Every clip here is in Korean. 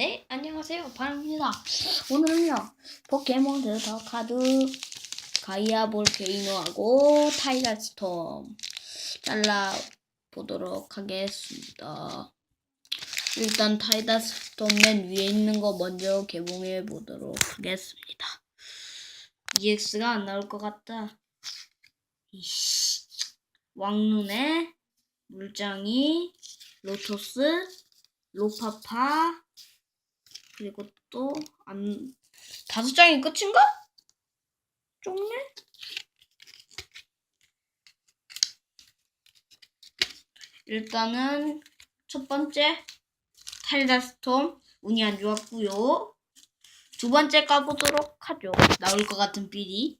네, 안녕하세요. 바입니다 오늘은요, 포켓몬 더 카드 가이아 볼케이노하고 타이거 스톰 잘라 보도록 하겠습니다. 일단 타이거 스톰 맨 위에 있는 거 먼저 개봉해 보도록 하겠습니다. EX가 안 나올 것 같다. 이씨. 왕눈에 물장이 로토스 로파파 그리고 또 안 다섯 장이 끝인가? 쪽네? 일단은 첫 번째 탈다스톰 운이 안 좋았고요. 두 번째 까보도록 하죠. 나올 것 같은 비리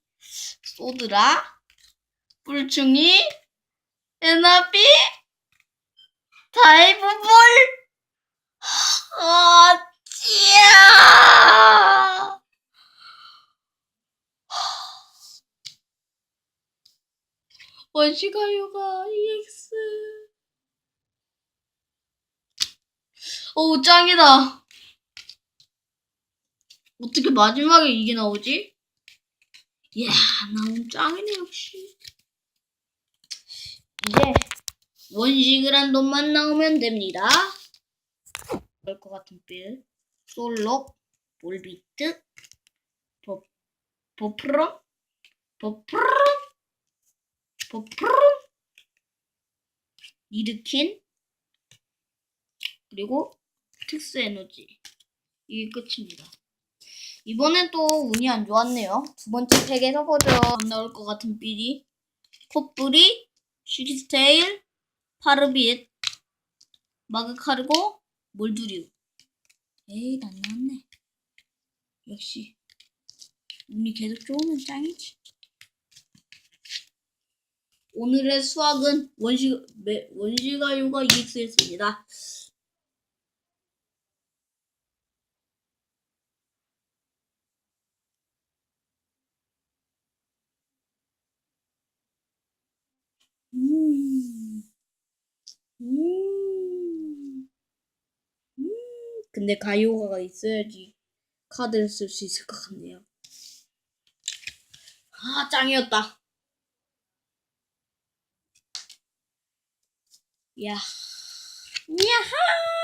소드라 뿔충이 에나비 다이브볼 아, 찌야! 원시가요가 EX. 오, 짱이다. 어떻게 마지막에 이게 나오지? 이야, 나온 짱이네, 역시. 이제 원식을 한 돈만 나오면 됩니다. 그럴 것 같은 빌. 솔록, 볼비트, 버, 버프럼, 버프럼, 버프럼, 이르킨, 그리고 특수 에너지. 이게 끝입니다. 이번엔 또 운이 안 좋았네요. 두 번째 팩에서 보죠. 안 나올 것 같은 빌이. 콧불이, 시리스테일, 파르빗, 마그카르고, 몰두류. 에이, 안 나왔네. 역시, 운이 계속 좋으면 짱이지. 오늘의 수학은 원시, 매, 원시가요가 EX였습니다. 음. 음. 음. 근데 가요가가 있어야지 카드를 쓸 수 있을 것 같네요. 아, 짱이었다. 야. 야하!